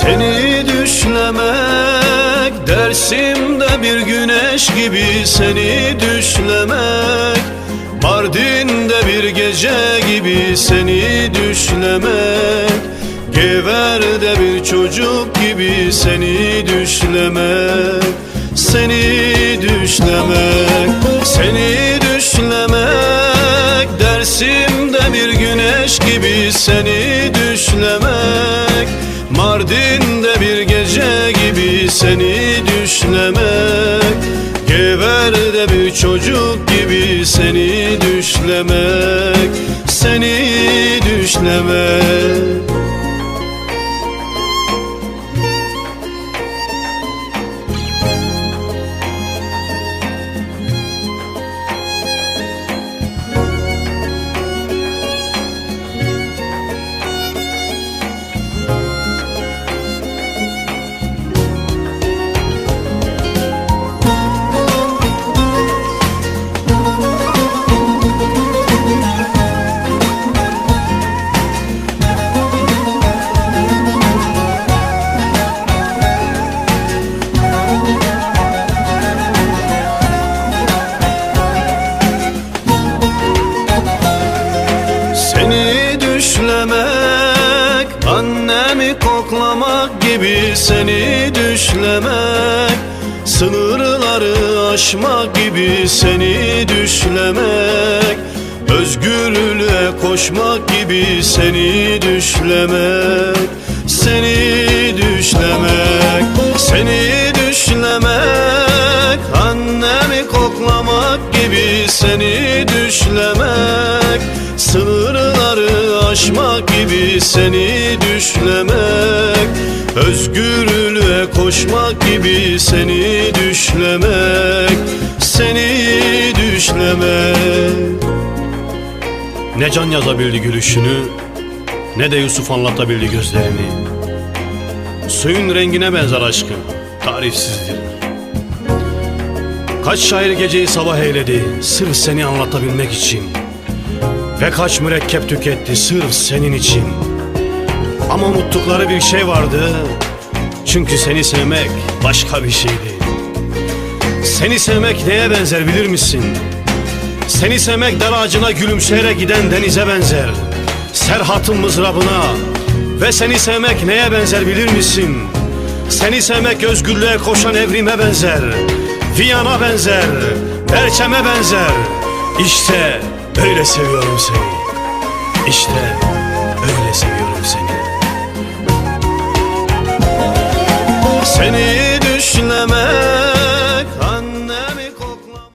Seni düşlemek Dersimde bir güneş gibi. Seni düşlemek Mardin'de bir gece gibi. Seni düşlemek Gever'de bir çocuk gibi. Seni düşlemek Seni düşlemek Seni düşlemek Dersimde bir güneş gibi. Seni düşlemek Mardin'de bir gece gibi seni düşlemek Gever'de bir çocuk gibi seni düşlemek Seni düşlemek seni düşlemek Sınırları aşmak gibi seni düşlemek Özgürlüğe koşmak gibi seni düşlemek Seni düşlemek Seni düşlemek Annemi koklamak gibi seni düşlemek Sınırları aşmak gibi seni düşlemek Özgürlüğe koşmak gibi seni düşlemek Seni düşlemek. Ne can yazabildi gülüşünü Ne de Yusuf anlatabildi gözlerini. Suyun rengine benzer aşkın Tarifsizdir. Kaç şair geceyi sabah eyledi Sırf seni anlatabilmek için. Ve kaç mürekkep tüketti Sırf senin için Ama unuttukları bir şey vardı. Çünkü seni sevmek başka bir şeydi. Seni sevmek neye benzer bilir misin? Seni sevmek dar ağacına gülümseyerek giden denize benzer. Serhat'ın mızrabına Ve seni sevmek neye benzer bilir misin? Seni sevmek özgürlüğe koşan evrime benzer. Viyana benzer Perçeme benzer. İşte öyle seviyorum seni. İşte öyle seviyorum seni Seni